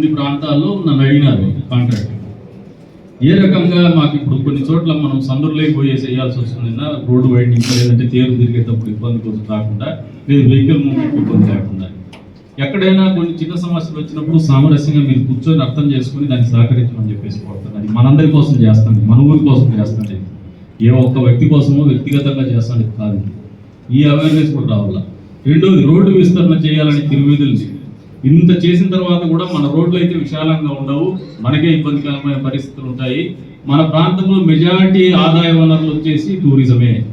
కొన్ని ప్రాంతాల్లో నన్ను అడిగినారు కాంట్రాక్ట్ ఏ రకంగా మాకు ఇప్పుడు కొన్ని చోట్ల మనం సందులోకి పోయి చేయాల్సి వస్తుంది రోడ్డు వైండింగ్ లేదంటే తేరు తిరిగేటప్పుడు ఇబ్బంది కొంచెం రాకుండా లేదు వెహికల్ మూవ్మెంట్ ఇబ్బంది లేకుండా. ఎక్కడైనా కొన్ని చిన్న సమస్యలు వచ్చినప్పుడు సామరస్యంగా మీరు కూర్చొని అర్థం చేసుకుని దాన్ని సహకరించమని చెప్పేసి కోరుతాను అది మనందరి కోసం చేస్తాను మన ఊరి కోసం చేస్తాను ఏ ఒక్క వ్యక్తి కోసమో వ్యక్తిగతంగా చేస్తాను కాదు. ఈ అవేర్నెస్ కూడా రావాలా? రెండోది రోడ్డు విస్తరణ చేయాలని తిరువీధులు ఇంత చేసిన తర్వాత కూడా మన రోడ్లు అయితే విశాలంగా ఉండవు. మనకే ఇబ్బందికరమైన పరిస్థితులు ఉంటాయి. మన ప్రాంతంలో మెజారిటీ ఆదాయ వనరులు వచ్చేసి టూరిజమే.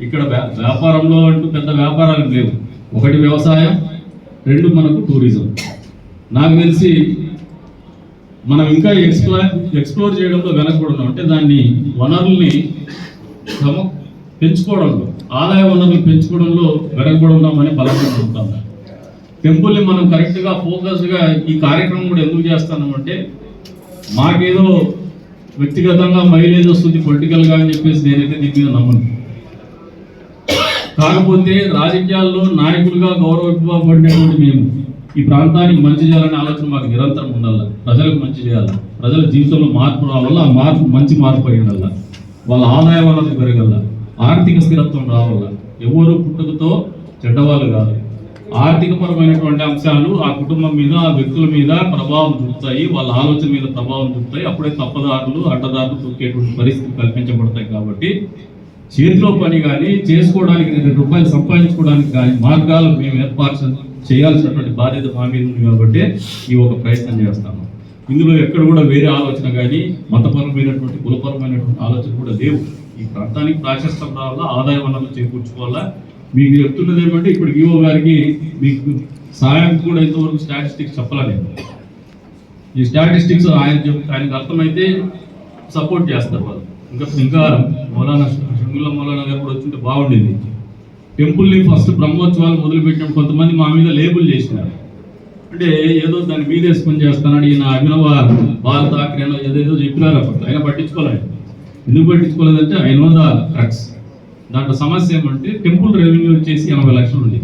ఇక్కడ వ్యా- వ్యాపారంలో అంటూ పెద్ద వ్యాపారాలు లేవు. ఒకటి వ్యవసాయం రెండు మనకు టూరిజం. నాకు తెలిసి మనం ఇంకా ఎక్స్ప్లోర్ ఎక్స్ప్లోర్ చేయడంలో వెనకూడదు అంటే దాన్ని వనరుల్ని సమ పెంచుకోవడంలో ఆదాయ వనరులు పెంచుకోవడంలో వెనకబడి ఉన్నామని బలంగా ఉంటాం టెంపుల్ని మనం కరెక్ట్గా ఫోకస్గా ఈ కార్యక్రమం కూడా ఎందుకు చేస్తున్నామంటే మాకేదో వ్యక్తిగతంగా మైలేజ్ వస్తుంది పొలిటికల్గా అని చెప్పేసి నేనైతే దీని మీద నమ్మను. కాకపోతే రాజకీయాల్లో నాయకులుగా గౌరవింపబడినటువంటి మేము ఈ ప్రాంతానికి మంచి చేయాలనే ఆలోచన మాకు నిరంతరం ఉండాలి. ప్రజలకు మంచి చేయాలి. ప్రజల జీవితంలో మార్పు రావాల? ఆ మార్పు మంచి మార్పు అయ్యిండాల వాళ్ళ ఆదాయ వనరులు పెరగల? ఆర్థిక స్థిరత్వం రావాల? ఎవరు పుట్టుకతో చెడ్డవాళ్ళు కాదు. ఆర్థికపరమైనటువంటి అంశాలు ఆ కుటుంబం మీద ఆ వ్యక్తుల మీద ప్రభావం చూపుతాయి. వాళ్ళ ఆలోచన మీద ప్రభావం చూపుతాయి. అప్పుడే తప్పదారులు అడ్డదారులు దొరికేటువంటి పరిస్థితి కల్పించబడతాయి కాబట్టి చేతిలో పని కానీ చేసుకోవడానికి రెండు రూపాయలు సంపాదించుకోవడానికి కానీ మార్గాలు మేము ఏర్పాటు చేయాల్సినటువంటి బాధ్యత మా మీద ఉంది కాబట్టి ఈ ఒక ప్రయత్నం చేస్తాము. ఇందులో ఎక్కడ కూడా వేరే ఆలోచన కానీ మతపరమైనటువంటి కులపరమైనటువంటి ఆలోచన కూడా లేవు. ఈ ప్రాంతానికి ప్రాశస్తం రావాలా ఆదాయ వనరులు చేకూర్చుకోవాలా మీకు చెప్తున్నది ఏమంటే ఇప్పుడు ఈఓ గారికి మీకు సాయం కూడా ఇంతవరకు స్టాటిస్టిక్స్ చెప్పలేదు. ఈ స్టాటిస్టిక్స్ ఆయన ఆయనకు అర్థమైతే సపోర్ట్ చేస్తారు వాళ్ళు. ఇంకా ఇంకా మౌలానా షంగుల మౌలానా గారు కూడా వచ్చింటే బాగుండేది. టెంపుల్ని ఫస్ట్ బ్రహ్మోత్సవాలు మొదలుపెట్టినప్పుడు కొంతమంది మా మీద లేబుల్ చేసినారు. అంటే ఏదో దాన్ని మీద స్పెండ్ చేస్తానని ఈయన అభినవ బాల్ ఠాక్రేనో ఏదేదో చెప్పినారు అప్పుడు ఆయన పట్టించుకోలేదు. ఎందుకు పట్టించుకోలేదంటే ఐ నో ద క్రక్స్ దాంట్లో సమస్య ఏమంటే టెంపుల్ రెవెన్యూ వచ్చేసి ఎనభై లక్షలు ఉంది.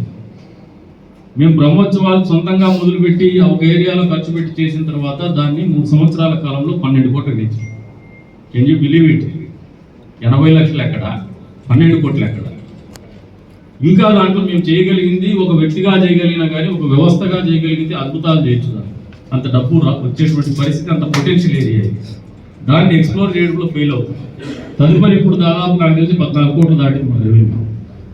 మేము బ్రహ్మోత్సవాలు సొంతంగా మొదలుపెట్టి ఒక ఏరియాలో ఖర్చు పెట్టి చేసిన తర్వాత దాన్ని మూడు సంవత్సరాల కాలంలో పన్నెండు కోట్లు తెచ్చాం కెన్ యూ బిలీవ్ ఇట్ ఎనభై లక్షలు ఎక్కడ? పన్నెండు కోట్లు ఎక్కడ? ఇంకా దాంట్లో మేము చేయగలిగింది ఒక వ్యక్తిగా చేయగలిగినా కానీ ఒక వ్యవస్థగా చేయగలిగితే అద్భుతాలు చేయొచ్చు అంత డబ్బు రా- వచ్చేటువంటి పరిస్థితి అంత పొటెన్షియల్ ఏరియా దాన్ని ఎక్స్ప్లోర్ చేయడంలో ఫెయిల్ అవుతుంది తదుపరి ఇప్పుడు దాదాపు నాకు తెలిసి పద్నాలుగు కోట్లు దాటింది మన రెవెన్యూ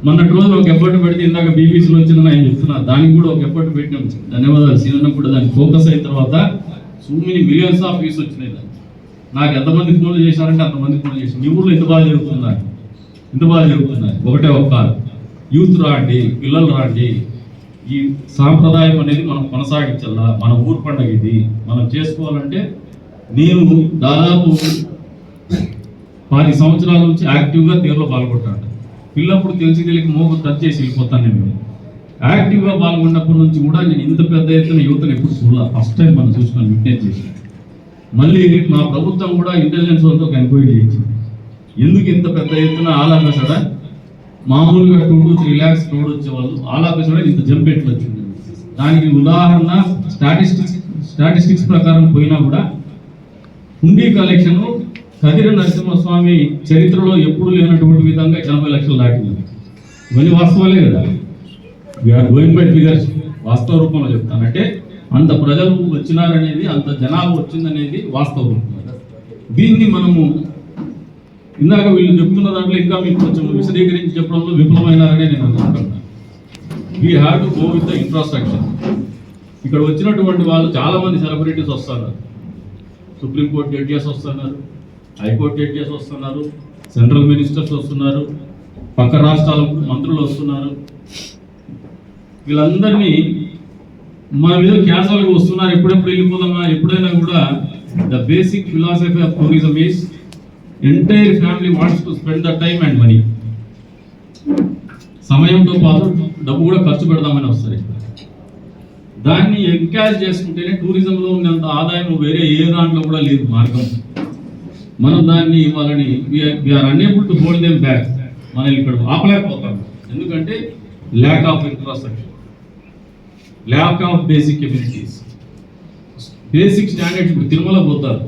మొన్నటి రోజున ఒక ఎఫర్ట్ పెడితే ఇందాక బీబీసీలో వచ్చిందని ఆయన చెప్తున్నారు. దానికి కూడా ఒక ఎఫర్ట్ పెట్టినాం. ధన్యవాదాలు. సీనన్న కూడా దానికి ఫోకస్ అయిన తర్వాత so many millions of views వచ్చినాయి దానికి. నాకు ఎంతమంది ఫోన్లు చేశారంటే అంతమంది ఫోన్లు చేశారు. మీ ఊళ్ళో ఎంత బాగా జరుగుతున్నారు ఎంత బాగా జరుగుతున్నాయి. ఒకటే ఒక యూత్ రాండి పిల్లలు రాండి. ఈ సాంప్రదాయం అనేది మనం కొనసాగించాలా మన ఊరు పండగ ఇది. మనం చేసుకోవాలంటే నేను దాదాపు పది సంవత్సరాల నుంచి యాక్టివ్గా తీరులో పాల్గొంటాడు. పిల్లప్పుడు తెలిసి తెలియక మోగు టచ్ చేసి వెళ్ళిపోతాను నేను యాక్టివ్గా పాల్గొన్నప్పటి నుంచి కూడా నేను ఇంత పెద్ద ఎత్తున యువతను ఎప్పుడు చూడాలి. ఫస్ట్ టైం మనం చూసుకొని విట్నెస్ చేసి మళ్ళీ మా ప్రభుత్వం కూడా ఇంటెలిజెన్స్ వాళ్ళతో ఒక ఎంక్వైరీ చేయించింది ఎందుకు ఇంత పెద్ద ఎత్తున ఆలాపేసాడా మామూలుగా two to three lakhs crowd వచ్చేవాళ్ళు ఆలాపేసాడా ఇంత జంప్ ఎట్లు వచ్చింది? దానికి ఉదాహరణ స్టాటిస్టిక్స్ స్టాటిస్టిక్స్ ప్రకారం పోయినా కూడా హుండీ కలెక్షన్ కదిరి నరసింహస్వామి చరిత్రలో ఎప్పుడు లేనటువంటి విధంగా ఎనభై లక్షలు దాటింది. ఇవన్నీ వాస్తవాలే కదా? వీఆర్ గోయింగ్ బై ఫిగర్స్ వాస్తవ రూపంలో చెప్తానంటే అంత ప్రజలు వచ్చినారనేది అంత జనాభా వచ్చిందనేది వాస్తవ రూపం దీన్ని మనము ఇందాక వీళ్ళు చెప్తున్న దాంట్లో ఇంకా మీకు కొంచెం విశదీకరించి చెప్పడంలో విఫలమైనారనే నేను అనుకుంటున్నాను. We have to go with the infrastructure ఇక్కడ వచ్చినటువంటి వాళ్ళు చాలామంది సెలబ్రిటీస్ వస్తున్నారు. సుప్రీంకోర్టు జడ్జెస్ వస్తున్నారు. హైకోర్టు జడ్జెస్ వస్తున్నారు? సెంట్రల్ మినిస్టర్స్ వస్తున్నారు. పక్క రాష్ట్రాల మంత్రులు వస్తున్నారు. వీళ్ళందరినీ మన మీద క్యాజువల్గా వస్తున్నారు. ఎప్పుడెప్పుడు వెళ్ళిపోదామా? ఎప్పుడైనా కూడా the basic philosophy of tourism is entire family wants to spend the time and money. సమయంతో పాటు డబ్బు కూడా ఖర్చు పెడదామని వస్తారు దాన్ని ఎంకరేజ్ చేసుకుంటేనే టూరిజంలో ఉన్నంత ఆదాయం వేరే ఏ దాంట్లో కూడా లేదు మార్గం. మనం దాన్ని వాళ్ళని we are unable to hold them back మనం ఇక్కడ ఆపలేకపోతాం. ఎందుకంటే lack of infrastructure lack of basic abilities basic standards ఇప్పుడు తిరుమల పోతారు.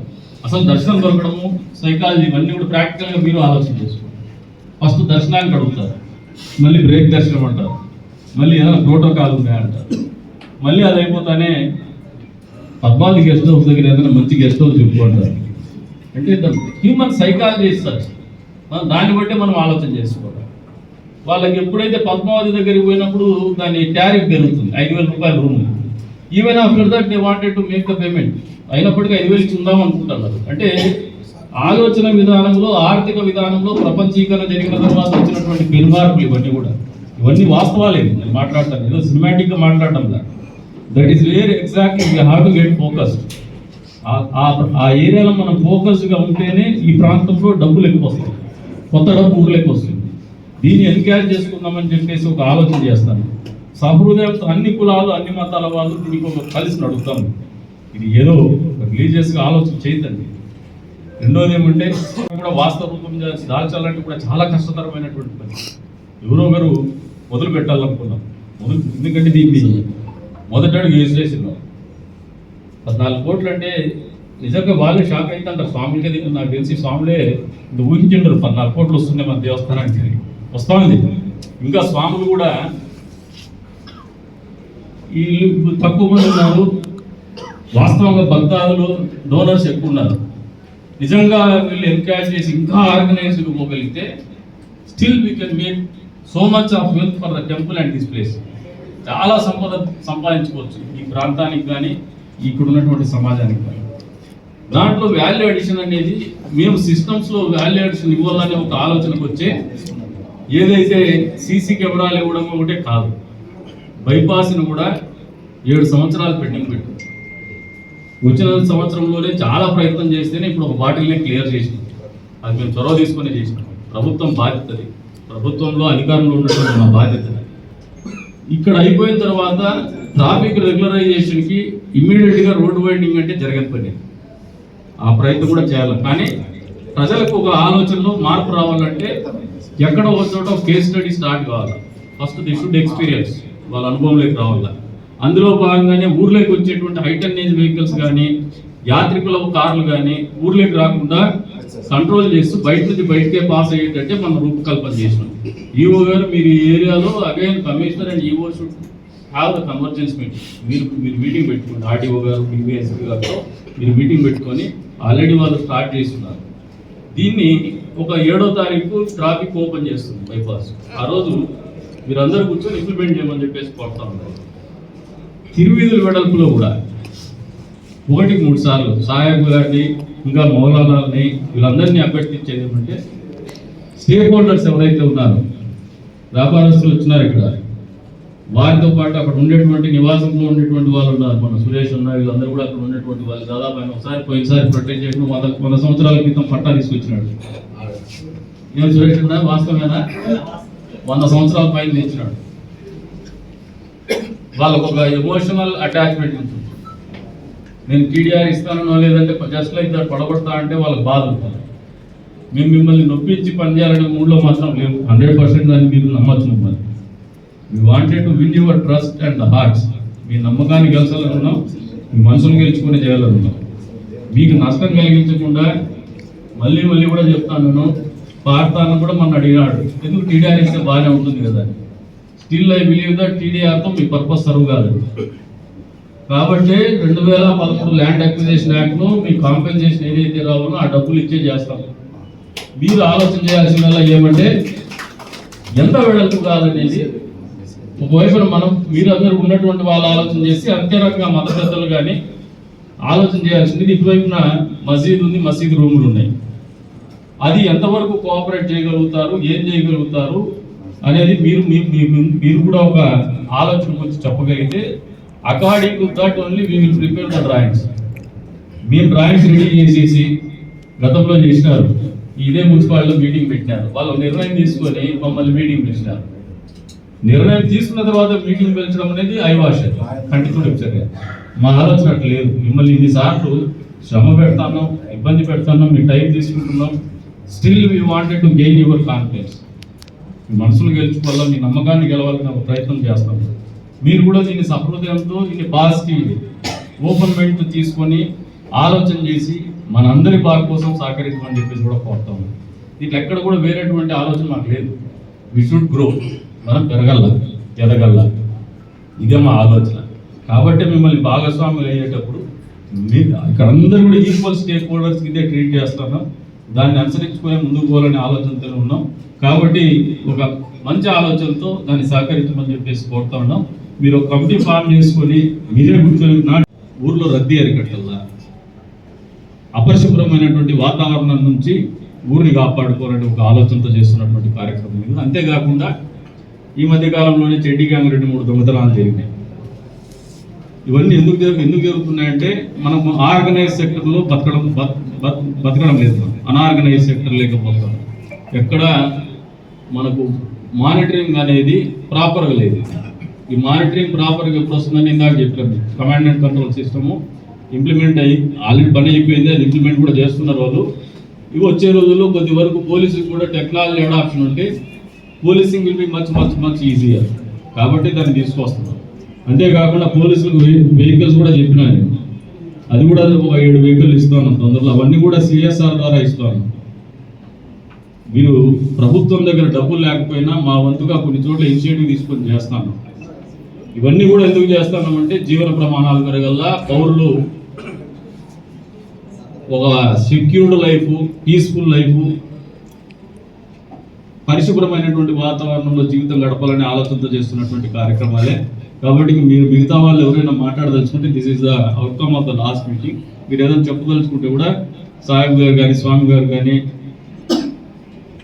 అసలు దర్శనం దొరకడము సైకాలజీ ఇవన్నీ కూడా ప్రాక్టికల్గా మీరు ఆలోచన చేసుకోండి. ఫస్ట్ దర్శనానికి అడుగుతారు. మళ్ళీ బ్రేక్ దర్శనం అంటారు. మళ్ళీ ఏదైనా ప్రోటోకాల్ ఉన్నాయంటారు మళ్ళీ అది అయిపోతానే పద్మావతి గెస్ట్ హౌస్ దగ్గర ఏదైనా మంచి గెస్ట్ హౌస్ చెప్పుకుంటారు అంటే హ్యూమన్ సైకాలజీ సచ్ మనం దాన్ని బట్టి మనం ఆలోచన చేసుకోవాలి. వాళ్ళకి ఎప్పుడైతే పద్మావతి దగ్గరికి పోయినప్పుడు దాని ట్యారిఫ్ పెరుగుతుంది. ఐదు వేల రూపాయల room even after that they wanted to make the payment అయినప్పటికీ ఐదు వేలు ఉందాం అనుకుంటున్నారు. అంటే ఆలోచన విధానంలో ఆర్థిక విధానంలో ప్రపంచీకరణ జరిగిన తర్వాత వచ్చినటువంటి పెనుమార్పులు ఇవన్నీ కూడా. ఇవన్నీ వాస్తవాలే. నేను మాట్లాడతాను. ఏదో సినిమాటిక్గా మాట్లాడటం that is where exactly we have to get focused ఆ ఏరియాలో మనం ఫోకస్డ్గా ఉంటేనే ఈ ప్రాంతంలో డబ్బులు ఎక్కువ వస్తాయి. కొత్త డబ్బు ఊర్లోకి వస్తుంది దీన్ని ఎన్కరేజ్ చేసుకుందామని చెప్పేసి ఒక ఆలోచన చేస్తాను. సహృదయంతో అన్ని కులాలు అన్ని మతాల వాళ్ళు దీనికి ఒక కలిసి నడుపుతాం ఇది ఏదో రిలీజియస్గా ఆలోచన చేయదండి రెండోది ఏమంటే కూడా వాస్తవ రూపం దాల్చాలంటే కూడా చాలా కష్టతరమైనటువంటి పని. ఎవరో ఒకరు మొదలు పెట్టాలనుకున్నాం. మొదలు ఎందుకంటే దీన్ని మొదట అడుగు వేసేసినాం పద్నాలుగు కోట్లు అంటే నిజంగా బాగా షాక్ అయితే అంటారు స్వామికే దీనికి నాకు తెలిసి స్వాములే ఇంత ఊహించిండరు. పద్నాలుగు కోట్లు వస్తున్నాయి మన దేవస్థానానికి వస్తా ఉంది. ఇంకా స్వాములు కూడా వీళ్ళు తక్కువ మంది ఉన్నారు. వాస్తవంగా భక్తాదులు డోనర్స్ ఎక్కువ ఉన్నారు. నిజంగా వీళ్ళు ఎన్కరేజ్ చేసి ఇంకా organise పోగలిగితే still we can make so much of wealth for the temple and this place చాలా సంపద సంపాదించుకోవచ్చు. ఈ ప్రాంతానికి కానీ ఇక్కడ ఉన్నటువంటి సమాజానికి దాంట్లో వాల్యూ అడిషన్ అనేది మేము సిస్టమ్స్లో వాల్యూ అడిషన్ ఇవ్వాలనే ఒక ఆలోచనకు వచ్చే ఏదైతే సీసీ కెమెరాలు ఇవ్వడం ఒకటే కాదు బైపాస్ని కూడా ఏడు సంవత్సరాలు పెండింగ్ పెట్టు. వచ్చిన సంవత్సరంలోనే చాలా ప్రయత్నం చేస్తేనే ఇప్పుడు ఒక బాటిల్ని క్లియర్ చేసినాం. అది మేము చొరవ తీసుకొని చేసినాం. ప్రభుత్వం బాధ్యతది ప్రభుత్వంలో అధికారంలో ఉన్నటువంటి మా బాధ్యత ఇక్కడ అయిపోయిన తర్వాత ట్రాఫిక్ రెగ్యులరైజేషన్కి ఇమ్మీడియట్గా రోడ్డు వైండింగ్ అంటే జరగని పని. ఆ ప్రయత్నం కూడా చేయాలి. కానీ ప్రజలకు ఒక ఆలోచనలో మార్పు రావాలంటే ఎక్కడ ఒక చోట కేస్ స్టడీ స్టార్ట్ కావాలి. ఫస్ట్ ది షుడ్ ఎక్స్పీరియన్స్ వాళ్ళ అనుభవంలోకి రావాలా. అందులో భాగంగానే ఊర్లోకి వచ్చేటువంటి హైటర్నేజ్ వెహికల్స్ కానీ యాత్రికుల కార్లు కానీ ఊర్లోకి రాకుండా కంట్రోల్ చేస్తూ బయట నుంచి బయటకే పాస్ అయ్యేటట్టే మనం రూపకల్పన చేసినాం ఈఓ గారు మీరు ఈ ఏరియాలో again commissioner and EO should have the convergence meeting మీరు మీరు మీటింగ్ పెట్టుకోండి. ఆర్టీఓ గారు డివిఎస్పీ గారితో మీరు మీటింగ్ పెట్టుకొని ఆల్రెడీ వాళ్ళు స్టార్ట్ చేస్తున్నారు. దీన్ని ఒక ఏడో తారీఖు ట్రాఫిక్ ఓపెన్ చేస్తుంది బైపాస్ ఆ రోజు మీరందరూ కూర్చొని ఇంప్లిమెంట్ చేయమని చెప్పేసి కోరుతా ఉన్నారు. తిరువీధుల వెడల్పులో కూడా ఒకటికి మూడు సార్లు సాయబ్ గారిని ఇంకా మౌలానాల్ని వీళ్ళందరినీ అభ్యర్థించేది ఏమంటే స్టేక్ హోల్డర్స్ ఎవరైతే ఉన్నారో వ్యాపారస్తులు వచ్చినారు ఇక్కడ. వారితో పాటు అక్కడ ఉండేటువంటి నివాసంలో ఉండేటువంటి వాళ్ళు ఉన్నారు. మన సురేష్ ఉన్నారు వీళ్ళందరూ కూడా అక్కడ ఉండేటువంటి వాళ్ళు. దాదాపు ఆయన ఒకసారి పోయినసారి ప్రొటెక్ట్ చేసిన వంద వంద సంవత్సరాల క్రితం పట్టా తీసుకొచ్చినాడు. ఏం సురేష్ ఉన్నా వాస్తవమేనా? వంద సంవత్సరాల పైన తెచ్చినాడు. వాళ్ళకు ఒక ఎమోషనల్ అటాచ్మెంట్ ఉంటుంది. నేను టీడీఆర్ ఇస్తానో లేదంటే జస్ట్ లైక్ దాన్ని పడగొడతా అంటే వాళ్ళకి బాధ ఉంటుంది. మేము మిమ్మల్ని నొప్పించి పనిచేయాలనే మూడ్లో మాత్రం లేవు హండ్రెడ్ పర్సెంట్ దాన్ని మీరు నమ్మచ్చు మిమ్మల్ని. We wanted to win your trust and the hearts మీ నమ్మకాన్ని గెలిచాలనుకున్నాం మీ మనసును గెలుచుకునే చేయాలనుకున్నాం మీకు నష్టం కలిగించకుండా మళ్ళీ మళ్ళీ కూడా చెప్తాను నేను. పార్తాను కూడా మన అడిగినాడు. ఎందుకు టీడీఆర్ ఇస్తే బాగానే ఉంటుంది కదా స్టిల్ ఐ బిలీవ్ దట్ టీడీఆర్తో మీ పర్పస్ సర్వ్ కాదు. కాబట్టి రెండు వేల పదమూడు ల్యాండ్ అక్విజేషన్ యాక్ట్ను మీ కాంపెన్సేషన్ ఏదైతే రావాలో ఆ డబ్బులు ఇచ్చే చేస్తాం. మీరు ఆలోచన చేయాల్సిన ఏమంటే ఎంత వెడల్పు కాదనేది ఒకవైపున మనం మీరందరూ ఉన్నటువంటి వాళ్ళు ఆలోచన చేసి అంత్యరంగా మత పెద్దలు కానీ ఆలోచన చేయాల్సింది ఇటువైపున మసీద్ ఉంది మసీద్ రూములు ఉన్నాయి. అది ఎంతవరకు కోఆపరేట్ చేయగలుగుతారు ఏం చేయగలుగుతారు అనేది మీరు మీరు కూడా ఒక ఆలోచన వచ్చి చెప్పగలిగితే according to that only we will prepare the drawings మేము డ్రాయింగ్స్ రెడీ చేసేసి గతంలో చేసినారు. ఇదే మున్సిపాలిటీలో మీటింగ్ పెట్టినారు. వాళ్ళు నిర్ణయం తీసుకొని మమ్మల్ని మీటింగ్ పిలిచినారు. నిర్ణయం తీసుకున్న తర్వాత మీటింగ్ పిలిచడం అనేది ఐవాష కంటితుడి చర్య మా ఆలోచన అట్లా లేదు. మిమ్మల్ని ఇన్నిసార్లు శ్రమ పెడతాను ఇబ్బంది పెడతాను మీ టైం తీసుకుంటున్నాం. Still we wanted to gain your confidence మీ మనసును గెలుచుకోవాలా మీ నమ్మకాన్ని గెలవాలని ఒక ప్రయత్నం చేస్తాం. మీరు కూడా దీన్ని సహృదయంతో దీన్ని పాజిటివ్ ఓపెన్ మైండ్ తీసుకొని ఆలోచన చేసి మనందరి బాగు కోసం సహకరించమని చెప్పేసి కూడా కోరుతాము దీంట్లో ఎక్కడ కూడా వేరేటువంటి ఆలోచన మాకు లేదు. వి షుడ్ గ్రో మనం పెరగల ఎదగల్ల. ఇదే మా ఆలోచన. కాబట్టి మిమ్మల్ని భాగస్వాములు అయ్యేటప్పుడు మీ ఇక్కడ అందరూ కూడా ఈక్వల్ స్టేక్ హోల్డర్స్ ఇదే ట్రీట్ చేస్తున్నాం. దాన్ని అనుసరించుకునే ముందుకు పోవాలనే ఆలోచనతో ఉన్నాం. కాబట్టి ఒక మంచి ఆలోచనతో దాన్ని సహకరించమని చెప్పేసి కోరుతా ఉన్నాం. మీరు ఒక కమిటీ ఫామ్ చేసుకొని మీరే కూర్చొని నా ఊర్లో రద్దీ అరికట్టల్లా. అపరిశుభ్రమైనటువంటి వాతావరణం నుంచి ఊరిని కాపాడుకోవాలని ఒక ఆలోచనతో చేస్తున్నటువంటి కార్యక్రమం ఇది. అంతేకాకుండా ఈ మధ్య కాలంలోనే చెడ్డి గ్యాంగ్ రెండు మూడు దొంగతనాలు జరిగినాయి. ఇవన్నీ ఎందుకు జరుగు ఎందుకు జరుగుతున్నాయంటే మనం ఆర్గనైజ్ సెక్టర్లో బతకడం బతకడం లేదు మనం. అనార్గనైజ్ సెక్టర్ లేకపోతాం ఎక్కడ మనకు మానిటరింగ్ అనేది ప్రాపర్గా లేదు. ఈ మానిటరింగ్ ప్రాపర్గా ఎప్పుడు వస్తుందని ఇందాక చెప్పాను command and control system implement అయ్యి ఆల్రెడీ పని అయిపోయింది అది ఇంప్లిమెంట్ కూడా చేస్తున్నారు వాళ్ళు ఇవి వచ్చే రోజుల్లో కొద్ది వరకు పోలీసులు కూడా టెక్నాలజీ అడాప్షన్ ఉంటే policing will be much much much easier కాబట్టి దాన్ని తీసుకొస్తున్నాం. అంతేకాకుండా పోలీసులకు వెహికల్స్ కూడా చెప్పినా అది కూడా ఒక ఏడు వెహికల్ ఇస్తాను తొందరలో. అవన్నీ కూడా సిఎస్ఆర్ ద్వారా ఇస్తాను మీరు ప్రభుత్వం దగ్గర డబ్బులు లేకపోయినా మా వంతుగా కొన్ని చోట్ల ఇనిషియేటివ్ తీసుకొని చేస్తాను. ఇవన్నీ కూడా ఎందుకు చేస్తున్నామంటే జీవన ప్రమాణాలు పెరగల్లా పౌరులు ఒక సెక్యూర్డ్ లైఫ్ పీస్ఫుల్ లైఫ్ పరిశుభ్రమైనటువంటి వాతావరణంలో జీవితం గడపాలనే ఆలోచనతో చేస్తున్నటువంటి కార్యక్రమాలే. కాబట్టి మీరు మిగతా వాళ్ళు ఎవరైనా మాట్లాడదలుచుకుంటే this is the outcome of the last meeting మీరు ఏదైనా చెప్పదలుచుకుంటే కూడా సాహెబ్ గారు కానీ స్వామి గారు కానీ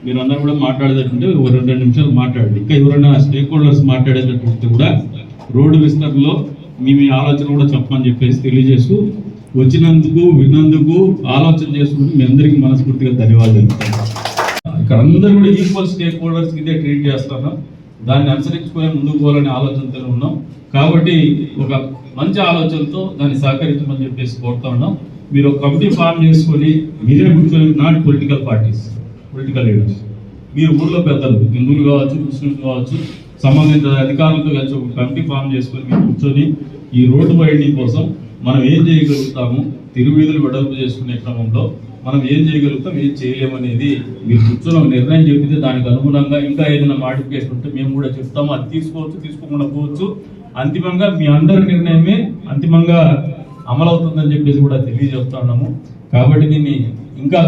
మీరు అందరూ కూడా మాట్లాడేటట్టుంటే ఒక రెండు రెండు నిమిషాలు మాట్లాడండి. ఇంకా ఎవరైనా స్టేక్ హోల్డర్స్ మాట్లాడేటట్టుంటే కూడా రోడ్డు విస్తరణలో మీ మీ ఆలోచన కూడా చెప్పమని చెప్పేసి తెలియజేస్తూ వచ్చినందుకు విన్నందుకు ఆలోచన చేసుకుంటూ మీ అందరికీ మనస్ఫూర్తిగా ధన్యవాదాలు. ఇక్కడ అందరూ కూడా ఈక్వల్ స్టేక్ హోల్డర్స్ ఇదే ట్రీట్ చేస్తున్నాం. దాన్ని అనుసరించుకునే ముందుకు పోవాలనే ఆలోచనతో ఉన్నాం. కాబట్టి ఒక మంచి ఆలోచనతో దాన్ని సహకరించమని చెప్పేసి కోరుతా ఉన్నాం. మీరు ఒక కమిటీ ఫామ్ చేసుకొని మీరే కూర్చొని not political parties political leaders మీరు ఊళ్ళో పెద్దలు హిందువులు కావచ్చు ముస్లింలు కావచ్చు సంబంధిత అధికారులతో కలిసి ఒక కమిటీ ఫామ్ చేసుకొని మీరు కూర్చొని ఈ రోడ్డు వైండింగ్ కోసం మనం ఏం చేయగలుగుతాము? తిరువీధులు వెడల్పు చేసుకునే క్రమంలో మనం ఏం చేయగలుగుతాం? ఏం చేయలేమనేది మీరు కూర్చొని ఒక నిర్ణయం చెబితే దానికి అనుగుణంగా ఇంకా ఏదైనా మాడిఫికేషన్ ఉంటే మేము కూడా చెప్తాము. అది తీసుకోవచ్చు తీసుకోకుండా పోవచ్చు. అంతిమంగా మీ అందరి నిర్ణయమే అంతిమంగా అమలవుతుందని చెప్పేసి కూడా తెలియజేస్తా ఉన్నాము. కాబట్టి దీన్ని ఇంకా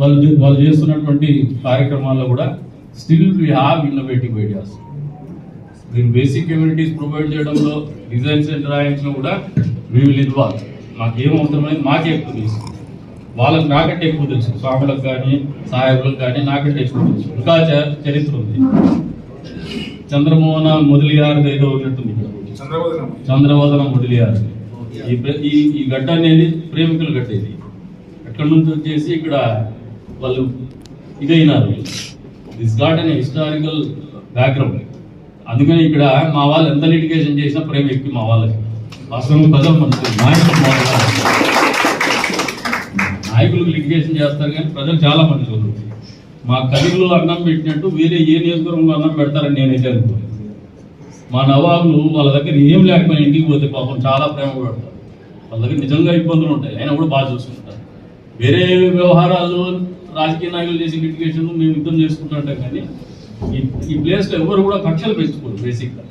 వాళ్ళు వాళ్ళు చేస్తున్నటువంటి కార్యక్రమాల్లో కూడా still we have innovative ideas దీని బేసిక్ కమ్యూనిటీస్ ప్రొవైడ్ చేయడంలో డిజైన్ సెంటర్ రాయించడం కూడా వీ విల్ ఇన్వాల్వ్ మాకు అవసరమైంది మాకే ఎక్కువ తెలుసు. వాళ్ళకి నాకంటే ఎక్కువ తెలుసు. స్వాములకు కానీ సాహెబులకు కానీ నాకంటే ఎక్కువ తెలుసు. ఇంకా చ- చరిత్ర ఉంది. చంద్రమోహన మొదలియారు ఏదో ఉన్నట్టుంది ఇక్కడ. చంద్రవదన మొదలియారు ఈ ఈ ఈ గడ్డ అనేది ప్రేమికుల గడ్డ ఇది. ఎక్కడి నుంచి వచ్చేసి ఇక్కడ వాళ్ళు ఇదైనారు. దిస్ గాట్ అనే హిస్టారికల్ బ్యాక్గ్రౌండ్ అందుకని ఇక్కడ మా వాళ్ళు ఎంత లిటిగేషన్ చేసినా ప్రేమ ఎక్కువ మా వాళ్ళకి. వాస్తవంగా ప్రజలు మంచి నాయకులు మా నాయకులు చేస్తారు కానీ ప్రజలు చాలా మంచి చూడరు మా కదిలో అన్నం పెట్టినట్టు వేరే ఏ నియోజకవర్గంలో అన్నం పెడతారని నేనైతే అనుకోలేదు. మా నవాబులు వాళ్ళ దగ్గర ఏం లేకపోయినా ఇంటికి పోతే పాపం చాలా ప్రేమ పెడతారు. వాళ్ళ దగ్గర నిజంగా ఇబ్బందులు ఉంటాయి. అయినా కూడా బాగా చూసుకుంటారు. వేరే వ్యవహారాలు రాజకీయ నాయకులు చేసే లిటిగేషన్ మేము యుద్ధం చేసుకుంటుంటాం కానీ ఈ ఈ ప్లేస్లో ఎవరు కూడా కక్షలు పెంచుకోరు బేసిక్గా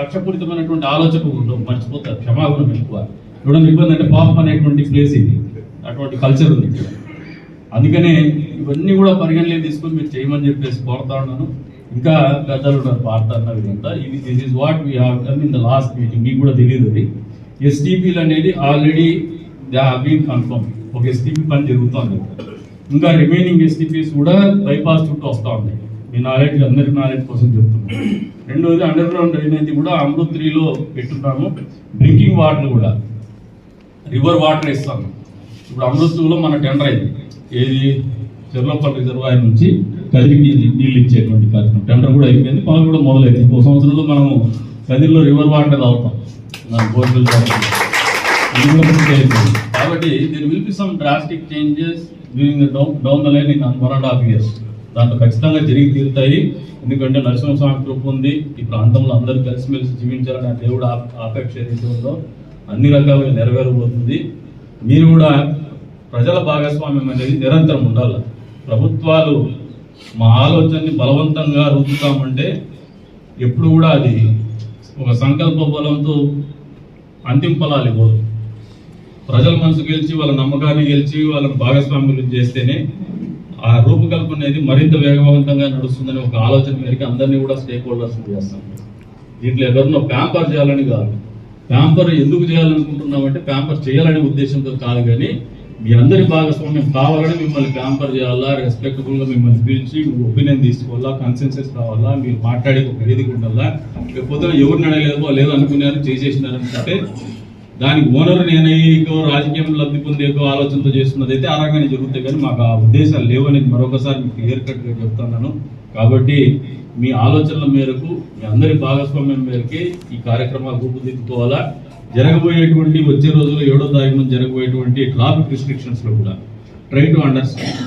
కక్షపూరితమైనటువంటి ఆలోచన ఉండవు మర్చిపోతారు క్షమాగుణం ఎక్కువ. చూడండి ఇబ్బంది అంటే పాపం అనేటువంటి ప్లేస్ ఇది. అటువంటి కల్చర్ ఉంది అందుకనే ఇవన్నీ కూడా పరిగణలోకి తీసుకొని మీరు చేయమని చెప్పేసి కోరుతా ఉన్నాను. ఇంకా పెద్దలు ఉన్నారు పార్టీ ఇదంతా ఇది this is what we have done in the last meeting మీకు కూడా తెలియదు అది. ఎస్టీపీలు అనేది already they have been confirm ఒక ఎస్టీపీ పని జరుగుతుంది. ఇంకా రిమైనింగ్ ఎస్టీపీస్ కూడా బైపాస్ చుట్టూ వస్తూ ఉన్నాయి. మీ నాలెడ్జ్ అందరి నాలెడ్జ్ కోసం చెప్తున్నాను రెండోది అండర్ గ్రౌండ్ డ్రైనేజ్ కూడా అమృత్ త్రీలో పెట్టున్నాము డ్రింకింగ్ వాటర్ కూడా. రివర్ వాటర్ ఇస్తాము. ఇప్పుడు అమృత్లో మన టెండర్ అయింది. ఏది? చెర్లపల్లి రిజర్వాయర్ నుంచి కదిరికి నీళ్ళు ఇచ్చేటువంటి కార్యక్రమం. టెండర్ కూడా అయిపోయింది. పనులు కూడా మొదలైంది. ఇంకో సంవత్సరంలో మనము కదిరిలో రివర్ వాటర్ పూర్తి అయిపోయింది. కాబట్టి there will be some drastic changes during down down the line in one and half years దాంట్లో ఖచ్చితంగా జరిగి తీరుతాయి. ఎందుకంటే నరసింహస్వామి కృప ఉంది. ఈ ప్రాంతంలో అందరూ కలిసిమెలిసి జీవించాలని దేవుడు ఆపేక్ష ఏదైతే ఉందో అన్ని రకాలుగా నెరవేరబోతుంది. మీరు కూడా ప్రజల భాగస్వామ్యం అనేది నిరంతరం ఉండాలి. ప్రభుత్వాలు మా ఆలోచనని బలవంతంగా రుద్దుతామంటే ఎప్పుడు కూడా అది ఒక సంకల్ప బలంతో అంతిమ ఫలాలు ఇవ్వదు. ప్రజల మనసు గెలిచి వాళ్ళ నమ్మకాన్ని గెలిచి వాళ్ళని భాగస్వామ్యులు చేస్తేనే ఆ రూపకల్పన అనేది మరింత వేగవంతంగా నడుస్తుందని ఒక ఆలోచన మేరకు అందరినీ కూడా స్టేక్ హోల్డర్స్ చేస్తాం. దీంట్లో ఎవరినో ప్యాంపర్ చేయాలని కాదు. ప్యాంపర్ ఎందుకు చేయాలనుకుంటున్నామంటే ప్యాంపర్ చేయాలనే ఉద్దేశంతో కాదు కానీ మీ అందరి భాగస్వామ్యం కావాలని మిమ్మల్ని ప్యాంపర్ చేయాలా రెస్పెక్టబుల్గా మిమ్మల్ని పిలిచి ఒపీనియన్ తీసుకోవాలా కన్సెన్సెస్ కావాలా మీరు మాట్లాడే ఒక వేదిక ఉండాలా లేకపోతే ఎవరిని అడగలేదో లేదో అనుకున్నారు చేసేసినారనుకుంటే దానికి ఓనర్ నేనయ్యేకో రాజకీయం లబ్ధి పొందేకో ఆలోచనతో చేస్తున్నది అయితే ఆ రకంగానే జరుగుతాయి. కానీ మాకు ఆ ఉద్దేశాలు లేవని మరొకసారి మీకు క్లియర్ కట్గా చెప్తున్నాను. కాబట్టి మీ ఆలోచనల మేరకు మీ అందరి భాగస్వామ్యం మేరకే ఈ కార్యక్రమాలు రూపుదిద్దుకోవాలా? జరగబోయేటువంటి వచ్చే రోజుల్లో ఏడో తారీఖు జరగబోయేటువంటి ట్రాఫిక్ రిస్ట్రిక్షన్స్లో కూడా. Try to understand